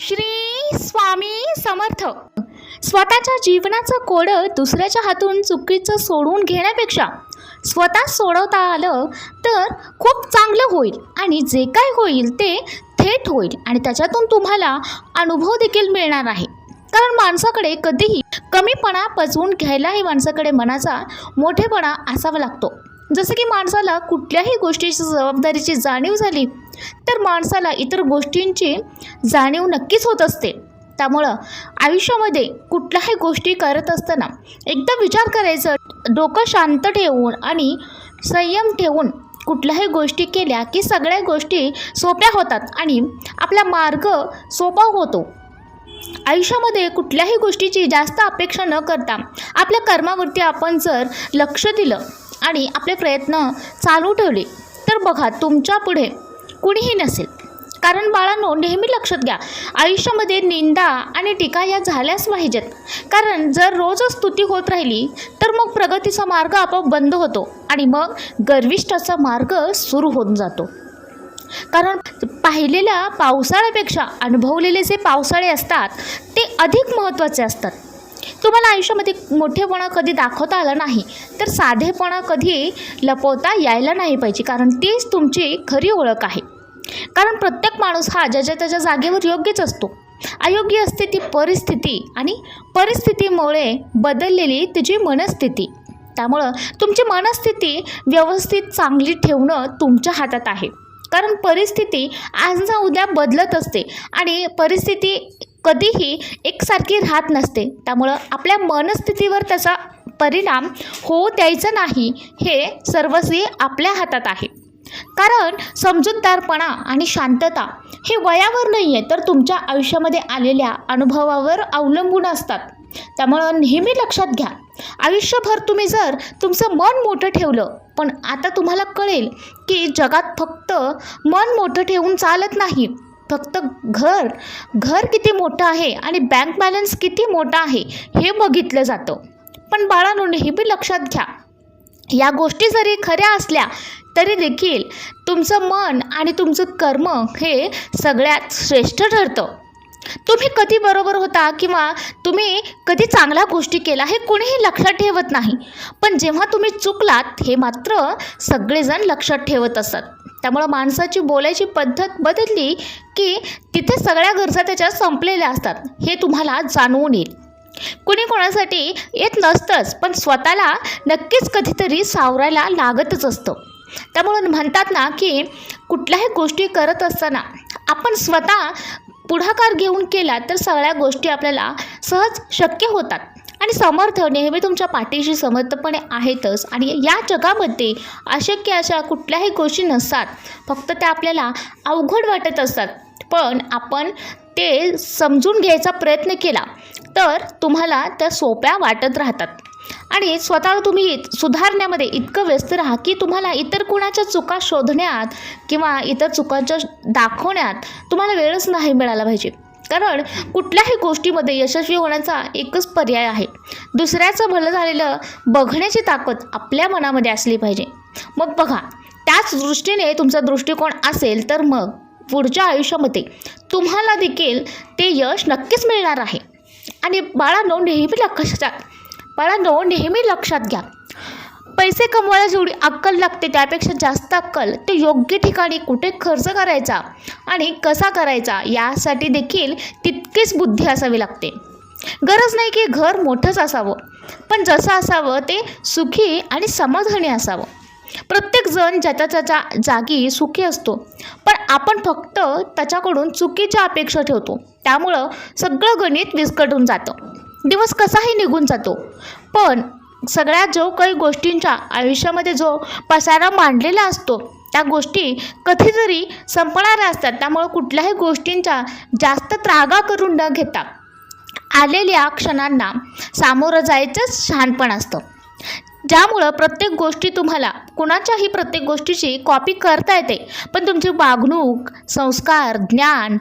श्री स्वामी समर्थ. स्वतःच्या जीवनाचं कोडं दुसऱ्याच्या हातून चुकीचं सोडून घेण्यापेक्षा स्वतः सोडवता आलं तर खूप चांगलं होईल आणि जे काय होईल ते थेट होईल आणि त्याच्यातून तुम्हाला अनुभव देखील मिळणार आहे. कारण माणसाकडे कधीही कमीपणा पचवून घ्यायलाही माणसाकडे मनाचा मोठेपणा असावा लागतो. जसं की माणसाला कुठल्याही गोष्टीची जबाबदारीची जाणीव झाली तर माणसाला इतर गोष्टींची जाणीव नक्कीच होत असते. त्यामुळं आयुष्यामध्ये कुठल्याही गोष्टी करत असताना एकदा विचार करायचं डोकं शांत ठेवून आणि संयम ठेवून कुठल्याही गोष्टी केल्या की सगळ्या गोष्टी सोप्या होतात आणि आपला मार्ग सोपा होतो. आयुष्यामध्ये कुठल्याही गोष्टीची जास्त अपेक्षा न करता आपल्या कर्मावरती आपण जर लक्ष दिलं आणि आपले प्रयत्न चालू ठेवले तर बघा तुमच्यापुढे कुणीही नसेल. कारण बाळांनो नेहमी लक्षात घ्या आयुष्यामध्ये निंदा आणि टीका या झाल्याच पाहिजेत. कारण जर रोजच स्तुती होत राहिली तर मग प्रगतीचा मार्ग आपोआप बंद होतो आणि मग गर्विष्ठाचा मार्ग सुरू होऊन जातो. कारण पाहिलेल्या पावसाळ्यापेक्षा अनुभवलेले जे पावसाळे असतात ते अधिक महत्त्वाचे असतात. तुम्हाला आयुष्यामध्ये मोठेपणा कधी दाखवता आला नाही तर साधेपणा कधी लपवता यायला नाही पाहिजे कारण तीच तुमची खरी ओळख आहे. कारण प्रत्येक माणूस हा ज्याच्या त्याच्या जागेवर योग्यच असतो. अयोग्य असते ती परिस्थिती आणि परिस्थितीमुळे बदललेली तिची मनस्थिती. त्यामुळं तुमची मनस्थिती व्यवस्थित चांगली ठेवणं तुमच्या हातात आहे. कारण परिस्थिती आज ना उद्या बदलत असते आणि परिस्थिती कधीही एकसारखी राहत नसते. त्यामुळं आपल्या मनस्थितीवर त्याचा परिणाम होऊ द्यायचा नाही हे सर्वस्वी आपल्या हातात आहे. कारण समजूतदारपणा आणि शांतता हे वयावर नाही आहे तर तुमच्या आयुष्यामध्ये आलेल्या अनुभवावर अवलंबून असतात. त्यामुळं नेहमी लक्षात घ्या. आयुष्यभर तुम्ही जर तुमचं मन मोठं ठेवलं पण आता तुम्हाला कळेल की जगात फक्त मन मोठं ठेवून चालत नाही. फक्त घर घर किती मोठं आहे आणि बँक बॅलन्स किती मोठा आहे हे बघितलं जातं. पण बाळांनो नेहमी लक्षात घ्या. या गोष्टी जरी खऱ्या असल्या तरी देखील तुमचं मन आणि तुमचं कर्म हे सगळ्यात श्रेष्ठ ठरतं. तुम्ही कधी बरोबर होता किंवा तुम्ही कधी चांगल्या गोष्टी केला हे कोणीही लक्षात ठेवत नाही. पण जेव्हा तुम्ही चुकलात हे मात्र सगळेजण लक्षात ठेवत असतात त्यामुळं माणसाची बोलायची पद्धत बदलली की तिथे सगळ्या गरजा त्याच्या संपलेल्या असतात हे तुम्हाला जाणवून येईल. कुणी कोणासाठी येत नसतंच पण स्वतःला नक्कीच कधीतरी सावरायला लागतच असतं. त्यामुळं म्हणतात ना की कुठल्याही गोष्टी करत असताना आपण स्वतः पुढाकार घेऊन केला तर सगळ्या गोष्टी आपल्याला सहज शक्य होतात. आणि समर्थ नेहमी तुमच्या पाठीशी समर्थपणे आहेतच. आणि या जगामध्ये अशक्य अशा कुठल्याही गोष्टी नसतात. फक्त त्या आपल्याला अवघड वाटत असतात. पण आपण ते समजून घ्यायचा प्रयत्न केला तर तुम्हाला त्या सोप्या वाटत राहतात. आणि स्वतःला तुम्ही सुधारण्यामध्ये इतकं व्यस्त राहा की तुम्हाला इतर कुणाच्या चुका शोधण्यात किंवा इतर चुकांच्या दाखवण्यात तुम्हाला वेळच नाही मिळाला पाहिजे. कारण कुठल्याही गोष्टीमध्ये यशस्वी होण्याचा एकच पर्याय आहे. दुसऱ्याचं भलं झालेलं बघण्याची ताकद आपल्या मनामध्ये असली पाहिजे. मग बघा त्याच दृष्टीने तुमचा दृष्टिकोन असेल तर मग पुढच्या आयुष्यामध्ये तुम्हाला देखील ते यश नक्कीच मिळणार आहे. आणि बाळांनो नेहमी लक्षात बाळांनो नेहमी लक्षात घ्या. पैसे कमवायला जेवढी अक्कल लागते त्यापेक्षा जास्त अक्कल ते योग्य ठिकाणी कुठे खर्च करायचा आणि कसा करायचा यासाठी देखील तितकीच बुद्धी असावी लागते. गरज नाही की घर मोठंच असावं पण जसं असावं ते सुखी आणि समाधानी असावं. प्रत्येकजण ज्याच्या त्याच्या जागी सुखी असतो पण आपण फक्त त्याच्याकडून चुकीच्या अपेक्षा ठेवतो. त्यामुळं सगळं गणित विस्कटून जातं. दिवस कसाही निघून जातो. पण सगळ्या जो काही गोष्टींच्या आयुष्यामध्ये जो पसारा मांडलेला असतो त्या गोष्टी कधीतरी संपणाऱ्या असतात त्यामुळं कुठल्याही गोष्टींचा जास्त त्रागा करून न घेता आलेल्या क्षणांना सामोरं जायचंच शहाणपण असतं. ज्यामुळं प्रत्येक गोष्टी तुम्हाला कुणाच्याही प्रत्येक गोष्टीची कॉपी करता येते. पण तुमची वागणूक संस्कार ज्ञान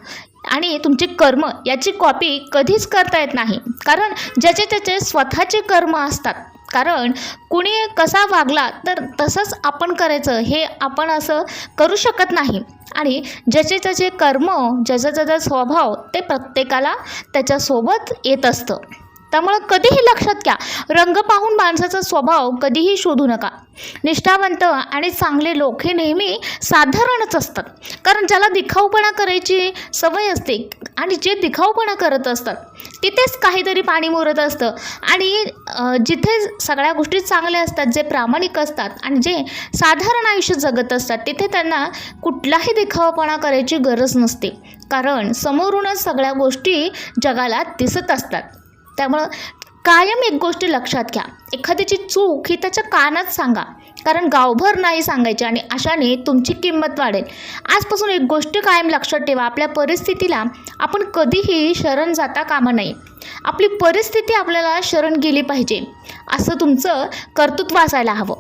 आणि तुमचे कर्म याची कॉपी कधीच करता येत नाही. कारण ज्याचे त्याचे स्वतःचे कर्म असतात. कारण कुणी कसा वागला तर तसंच आपण करायचं. हे आपण असं करू शकत नाही. आणि ज्याचे त्याचे कर्म ज्याचा त्याचा स्वभाव ते प्रत्येकाला त्याच्यासोबत येत असतं. त्यामुळं कधीही लक्षात घ्या रंग पाहून माणसाचा स्वभाव कधीही शोधू नका. निष्ठावंत आणि चांगले लोक हे नेहमी साधारणच असतात. कारण ज्याला दिखाऊपणा करायची सवय असते आणि जे दिखाऊपणा करत असतात तिथेच काहीतरी पाणी मुरत असतं. आणि जिथे सगळ्या गोष्टी चांगल्या असतात जे प्रामाणिक असतात आणि जे साधारण आयुष्य जगत असतात तिथे त्यांना कुठलाही दिखावापणा करायची गरज नसते. कारण समोरूनच सगळ्या गोष्टी जगाला दिसत असतात. त्यामुळं कायम एक गोष्ट लक्षात घ्या. एखाद्याची चूक ही त्याच्या कानात सांगा. कारण गावभर नाही सांगायची आणि अशाने तुमची किंमत वाढेल. आजपासून एक गोष्ट कायम लक्षात ठेवा. आपल्या परिस्थितीला आपण कधीही शरण जाता कामा नये. आपली परिस्थिती आपल्याला शरण गेली पाहिजे. असं तुमचं कर्तृत्व असायला हवं.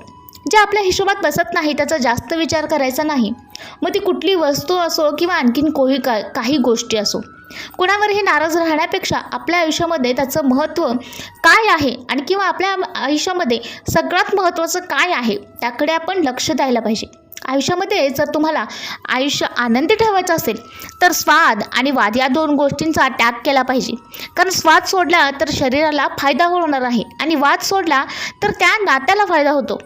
जे आपल्या हिशोबात बसत नाही त्याचा जास्त विचार करायचा नाही. मग ती कुठली वस्तू असो किंवा आणखीन कोही का काही गोष्टी असो. कुणावरही नाराज राहण्यापेक्षा आपल्या आयुष्यामध्ये त्याचं महत्त्व काय आहे? आणि किंवा आपल्या आयुष्यामध्ये सगळ्यात महत्त्वाचं काय आहे? त्याकडे आपण लक्ष द्यायला पाहिजे. आयुष्यामध्ये जर तुम्हाला आयुष्य आनंदी ठेवायचं असेल तर स्वाद आणि वाद या दोन गोष्टींचा त्याग केला पाहिजे. कारण स्वाद सोडला तर शरीराला फायदा होणार आहे आणि वाद सोडला तर त्या नात्याला फायदा होतो.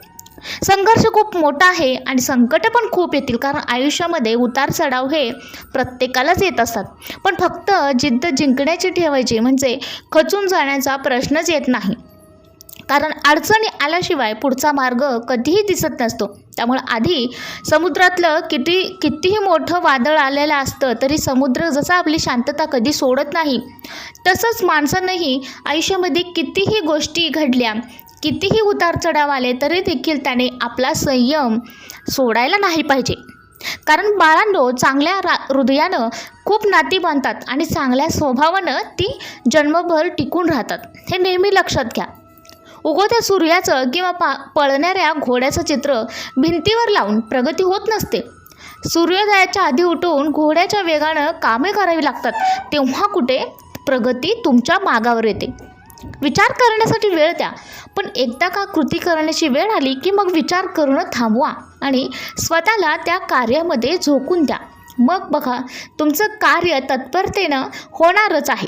संघर्ष खूप मोठा आहे आणि संकटं पण खूप येतील कारण आयुष्यामध्ये उतार चढाव हे प्रत्येकालाच येत असतात. पण फक्त जिद्द जिंकण्याची ठेवायची म्हणजे खचून जाण्याचा प्रश्नच येत नाही. कारण अडचणी आल्याशिवाय पुढचा मार्ग कधीही दिसत नसतो. त्यामुळे आधी समुद्रातलं किती कितीही मोठं वादळ आलेलं असतं तरी समुद्र जसा आपली शांतता कधी सोडत नाही तसंच माणसांनाही आयुष्यामध्ये कितीही गोष्टी घडल्या कितीही उतार चढाव आले तरी देखील त्याने आपला संयम सोडायला नाही पाहिजे. कारण बाळांनो चांगल्या रा हृदयानं खूप नाती बांधतात आणि चांगल्या स्वभावानं ती जन्मभर टिकून राहतात. हे नेहमी लक्षात घ्या. उगवत्या सूर्याचं किंवा पा पळणाऱ्या घोड्याचं चित्र भिंतीवर लावून प्रगती होत नसते. सूर्योदयाच्या आधी उठून घोड्याच्या वेगानं कामे करावी लागतात तेव्हा कुठे प्रगती तुमच्या मागावर येते. विचार करण्यासाठी वेळ द्या पण एकदा का कृती करण्याची वेळ आली की मग विचार करणं थांबवा आणि स्वतःला त्या कार्यामध्ये झोकून द्या. मग बघा तुमचं कार्य तत्परतेनं होणारच आहे.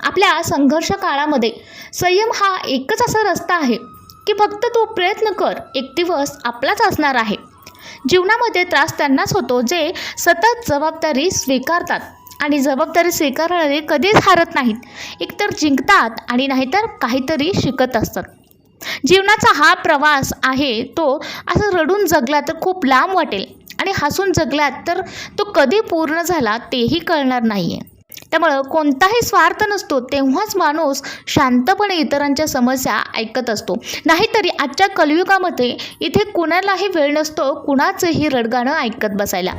आपल्या संघर्ष काळामध्ये संयम हा एकच असा रस्ता आहे की फक्त तो प्रयत्न कर एक दिवस आपलाच असणार आहे. जीवनामध्ये त्रास त्यांनाच होतो जे सतत जबाबदारी स्वीकारतात. आणि जबाबदारी स्वीकारणारे कधीच हारत नाहीत. एकतर जिंकतात आणि नाहीतर काहीतरी शिकत असतात. जीवनाचा हा प्रवास आहे तो असं रडून जगला तर खूप लांब वाटेल आणि हसून जगलात तर तो कधी पूर्ण झाला तेही कळणार नाही आहे त्यामुळं कोणताही स्वार्थ नसतो तेव्हाच माणूस शांतपणे इतरांच्या समस्या ऐकत असतो. नाहीतरी आजच्या कलियुगामध्ये इथे कुणालाही वेळ नसतो कुणाचंही रडगाणं ऐकत बसायला.